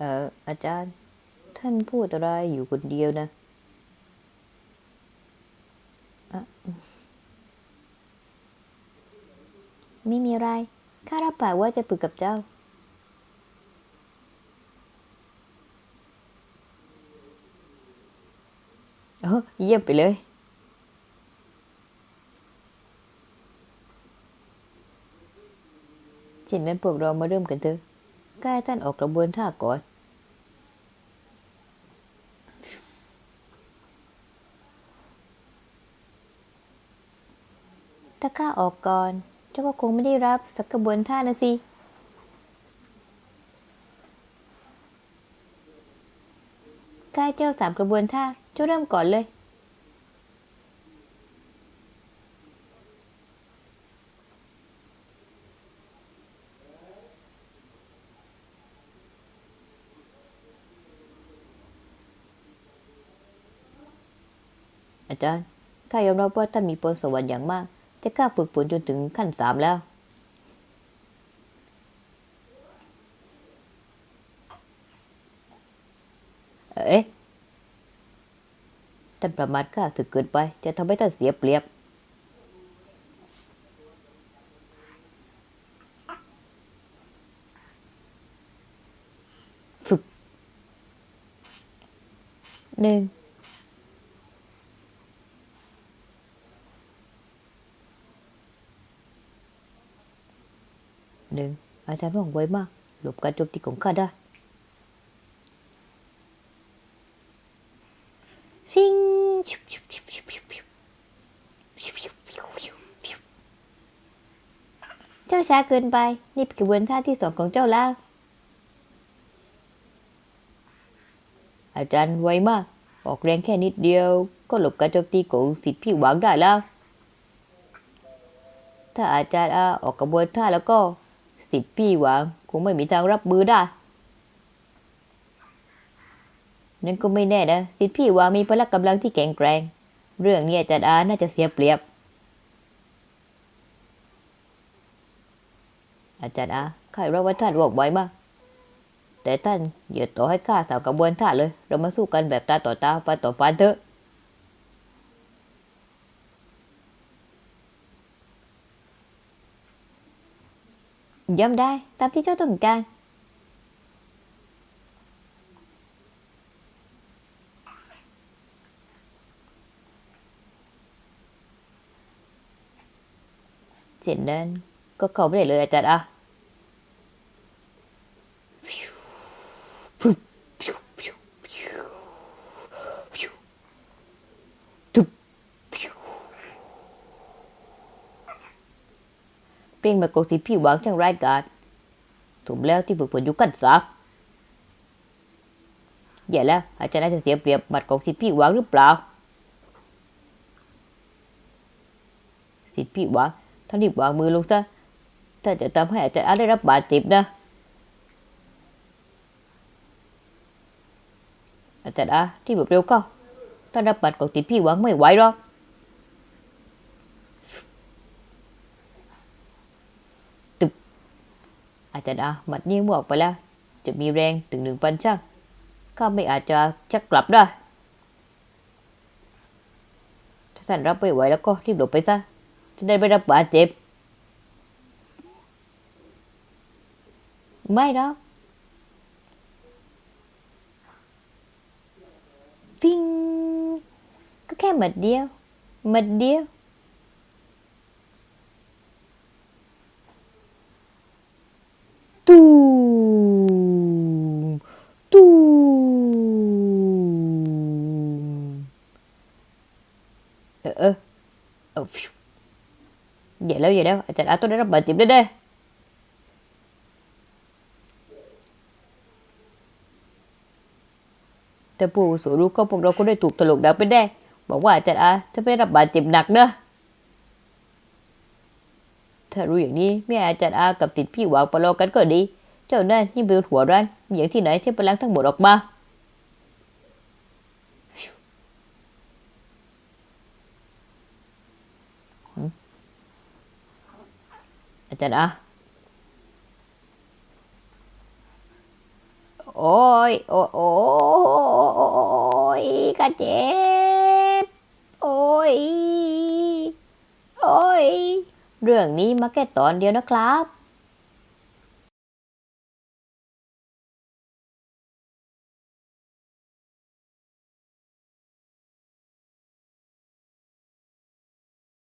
เอออาจารย์ ท่านพูดอะไรอยู่คนเดียวนะอะไม่มีอะไร ข้ารับปากว่าจะฝึกกับเจ้าโอ้เยี่ยมไปเลยเช่นนั้นพวกเรามาเริ่มกันเถอะกายท่านออกกระบวนท่าก่อน ถ้าข้าออกก่อน เจ้าก็คงไม่ได้รับสักกระบวนท่านะสิกายเจ้าสามกระบวนท่า เจ้าเริ่มก่อนเลย อาจารย์ข้ายอมรับว่าท่านมีพรสวรรค์อย่างมาก จะกล้าฝึกฝนจนถึงขั้นสามแล้ว เอ๊ะ ท่านประมาทกล้าสึกเกินไป จะทำให้ท่านเสียเปรียบ ฝึกหนึ่ง หนึ่งอาจารย์ว่องไวมาก หลบการโจมตีของข้าได้ซิงเจ้าช้าเกินไป นี่เป็นกระบวนท่าที่สองของเจ้าแล้ว อาจารย์ไวมาก ออกแรงแค่นิดเดียว ก็หลบการโจมตีของสิทธิ์พี่หวังได้แล้ว ถ้าอาจารย์อาออกกระบวนท่าแล้วก็ สิทธิ์พี่หวังคงไม่มีทางรับมือได้นั่นก็ไม่แน่นะสิทธิ์พี่หวังมีพละกำลังที่แข็งแกร่ง เรื่องนี้อาจารย์อาน่าจะเสียเปรียบ อาจารย์อาข้ารู้ว่าท่านบอกไวมาก แต่ท่านอย่าต่อให้ข้าสาวกระบวนท่าเลย เรามาสู้กันแบบตาต่อตาฟันต่อฟันเถอะ ย่อมได้ตามที่เจ้าต้องการ เจนนั้นก็เข้าไม่ได้เลยอาจารย์อะ ปล่งมากกสิพี่หวังช่างร้ายกาจถูกแล้วที่ฝึกฝนอยู่กันซักอย่าแล้ว อาจารย์น่าจะเสียเปรียบบัตรของสิทธิพี่หวังหรือเปล่า สิทธิพี่หวังท่านรีบวางมือลงซะถ้าจะทำให้อาจารย์อาได้รับบาดเจ็บนะ อาจารย์อาที่แบบเร็วเข้าถ้ารับบัตรของสิทธิพี่หวังไม่ไหวหรอก อาจารย์อาหมัดนิ้วมือออกไปแล้ว จะมีแรงถึงหนึ่งพันช่างข้าไม่อาจจะชักกลับได้ ถ้าท่านรับไม่ไหวแล้วก็รีบหลบไปซะจะได้ไม่รับบาดเจ็บ ไม่หรอกฟิงก็แค่หมัดเดียวหมัดเดียว เออฟิวอย่าแล้วอย่าแล้วอาจารย์อาต้องได้รับบาดเจ็บแน่ๆแต่ผู้สูรู้ก็พวกเราก็ได้ถูกถลกดังไปแน่บอกว่าอาจารย์อาจะไม่รับบาดเจ็บหนักเนอะถ้ารู้อย่างนี้แม่อาจารย์อากับติดพี่หวังประลองกันก็ดี เจ้านั่นยิ่งเป็นหัวร้านมีอย่างที่ไหนใช้พลังทั้งหมดออกมา อาจารย์อะโอโอ้ย โอ้ยโอ้ยกระเจ็บ โอ้ย โอ้ย เรื่องนี้มาแค่ตอนเดียวนะครับ